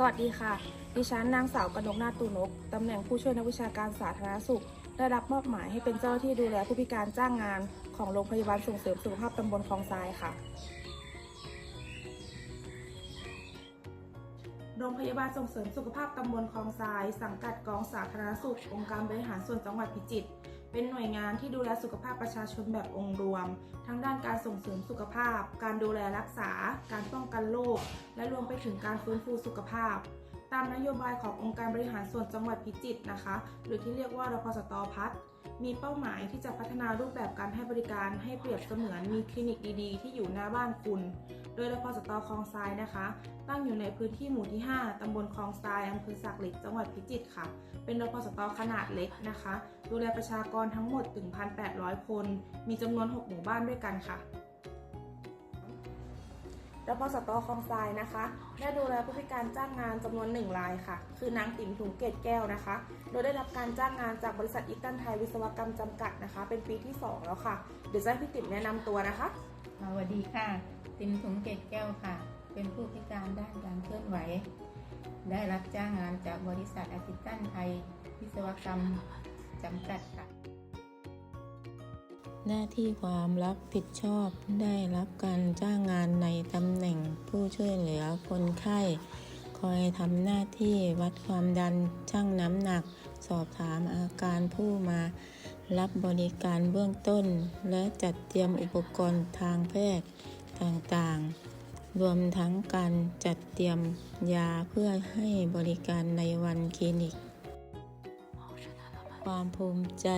สวัสดีค่ะ ดิฉันนางสาวกนกนาตูนก ตำแหน่งผู้ช่วยนักวิชาการสาธารณสุข ได้รับมอบหมายให้เป็นเจ้าหน้าที่ดูแลผู้พิการจ้างงาน ของโรงพยาบาลส่งเสริมสุขภาพตำบลคลองทรายค่ะ โรงพยาบาลส่งเสริมสุขภาพตำบลคลองทราย สังกัดกองสาธารณสุของค์การบริหารส่วนจังหวัดพิจิตร เป็นหน่วยงานที่ดูแลสุขภาพประชาชนแบบองค์รวม ทั้งด้านการส่งเสริมสุขภาพ การดูแลรักษา การป้องกันโรค และรวมไปถึงการฟื้นฟูสุขภาพ ตามนโยบายขององค์การบริหารส่วนจังหวัดพิจิตรนะคะ หรือที่เรียกว่ารพสตพัฒน์มีเป้าหมายที่จะพัฒนารูปแบบการให้บริการให้เปรียบเสมือนมีคลินิกดีๆ ที่อยู่หน้าบ้านคุณ โดยรพสตคลองทรายนะคะ ตั้งอยู่ในพื้นที่หมู่ที่ 5 ตำบลคลองทรายอำเภอสักเหล็ก จังหวัดพิจิตรค่ะ เป็นรพสตขนาดเล็กนะคะ ดูแลประชากรทั้งหมดถึง 1,800 คน มีจำนวน 6 หมู่บ้านด้วยกันค่ะรพสตคลองทรายนะคะ ได้ดูแลผู้พิการจ้างงานจำนวนหนึ่งรายค่ะ คือนางติ๋มถุงเกตแก้วนะคะ โดยได้รับการจ้างงานจากบริษัทอีตันไทยวิศวกรรมจำกัดนะคะ เป็นปีที่ 2 แล้วค่ะ เดี๋ยวจะให้พี่ติ๋มแนะนำตัวนะคะสวัสดีค่ะ ติมถุงเกตแก้วค่ะ เป็นผู้พิการด้านการเคลื่อนไหว ได้รับจ้างงานจากบริษัทอาซิตันไทย วิศวกรรมจำกัดค่ะ หน้าที่ความรับผิดชอบได้รับการจ้างงานในตำแหน่งผู้ช่วยเหลือคนไข้คอยทำหน้าที่วัดความดันชั่งน้ำหนัก สอบถามอาการผู้มา รับบริการเบื้องต้น และจัดเตรียมอุปกรณ์ทางแพทย์ ต่างๆ รวมทั้งการจัดเตรียมยาเพื่อให้บริการในวันคลินิก ความภูมิใจ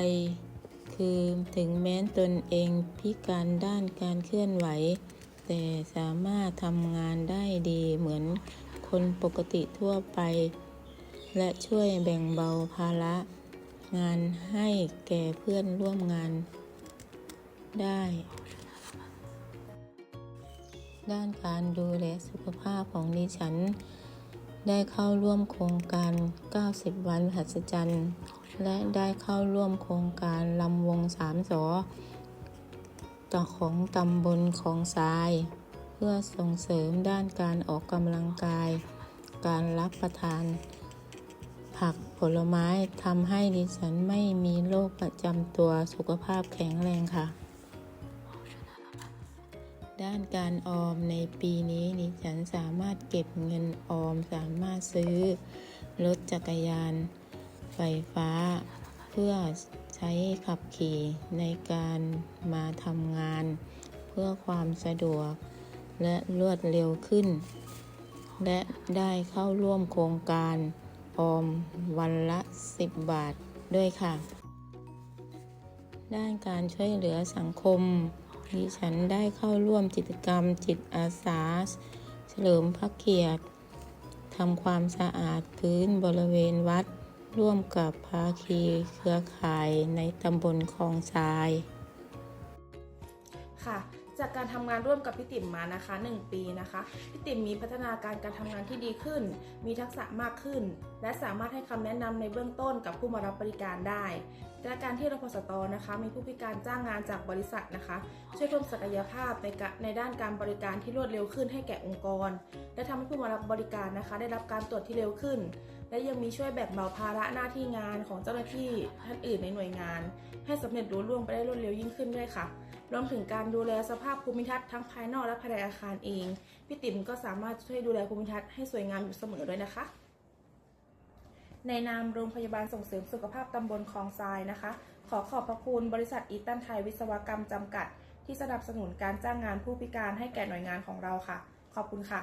คือถึงแม้ตนเองพิการด้านการเคลื่อนไหว แต่สามารถทำงานได้ดีเหมือนคนปกติทั่วไป และช่วยแบ่งเบาภาระงานให้แก่เพื่อนร่วมงานได้ ด้านการดูแลสุขภาพของดิฉัน ได้เข้าร่วมโครงการ 90 วันหัศจรรย์ และได้เข้าร่วมโครงการลำวงสามสอต่อของตำบลของทราย เพื่อส่งเสริมด้านการออกกำลังกาย การรับประทาน ผักผลไม้ทำให้ดิฉันไม่มีโรคประจำตัวสุขภาพแข็งแรงค่ะ ด้านการออมในปีนี้ดิฉันสามารถเก็บเงินออมสามารถซื้อรถจักรยาน ไฟฟ้า เพื่อใช้ขับขี่ในการมาทำงาน เพื่อความสะดวก และรวดเร็วขึ้น และได้เข้าร่วมโครงการออมวันละ 10 บาทด้วยค่ะ ด้านการช่วยเหลือสังคม ดิฉันได้เข้าร่วมกิจกรรมจิตอาสา เฉลิมพระเกียรติทำความสะอาดพื้นบริเวณวัด ร่วมกับภาคีเครือข่ายในตำบลคลองทรายค่ะ จากการทำงานร่วมกับพี่ติ๋มมานะคะ 1 ปีนะคะพี่ติ๋มมีพัฒนาการการทำงานที่ดีขึ้น มีทักษะมากขึ้น และสามารถให้คำแนะนำในเบื้องต้นกับผู้มารับบริการได้และการที่รพสตนะคะ มีผู้พิการจ้างงานจากบริษัทนะคะ ช่วยเพิ่มศักยภาพในในด้านการบริการที่รวดเร็วขึ้นให้แก่องค์กร และทำให้ผู้มารับบริการนะคะ ได้รับการตรวจที่เร็วขึ้น และยังมีช่วยแบ่งเบาภาระหน้าที่งานของเจ้าหน้าที่ท่านอื่นในหน่วยงาน ให้สำเร็จรุ่ล่วงไปได้รวดเร็วยิ่งขึ้นด้วยค่ะ รวมถึงการดูแลสภาพภูมิทัศน์ทั้งภายนอกและภายในอาคารเอง พี่ติ๋มก็สามารถช่วยดูแลภูมิทัศน์ให้สวยงามอยู่เสมอด้วยนะคะ ในนามโรงพยาบาลส่งเสริมสุขภาพตำบลคลองทรายนะคะ ขอขอบพระคุณบริษัทอีตันไทยวิศวกรรมจำกัด ที่สนับสนุนการจ้างงานผู้พิการให้แก่หน่วยงานของเราค่ะ ขอบคุณค่ะ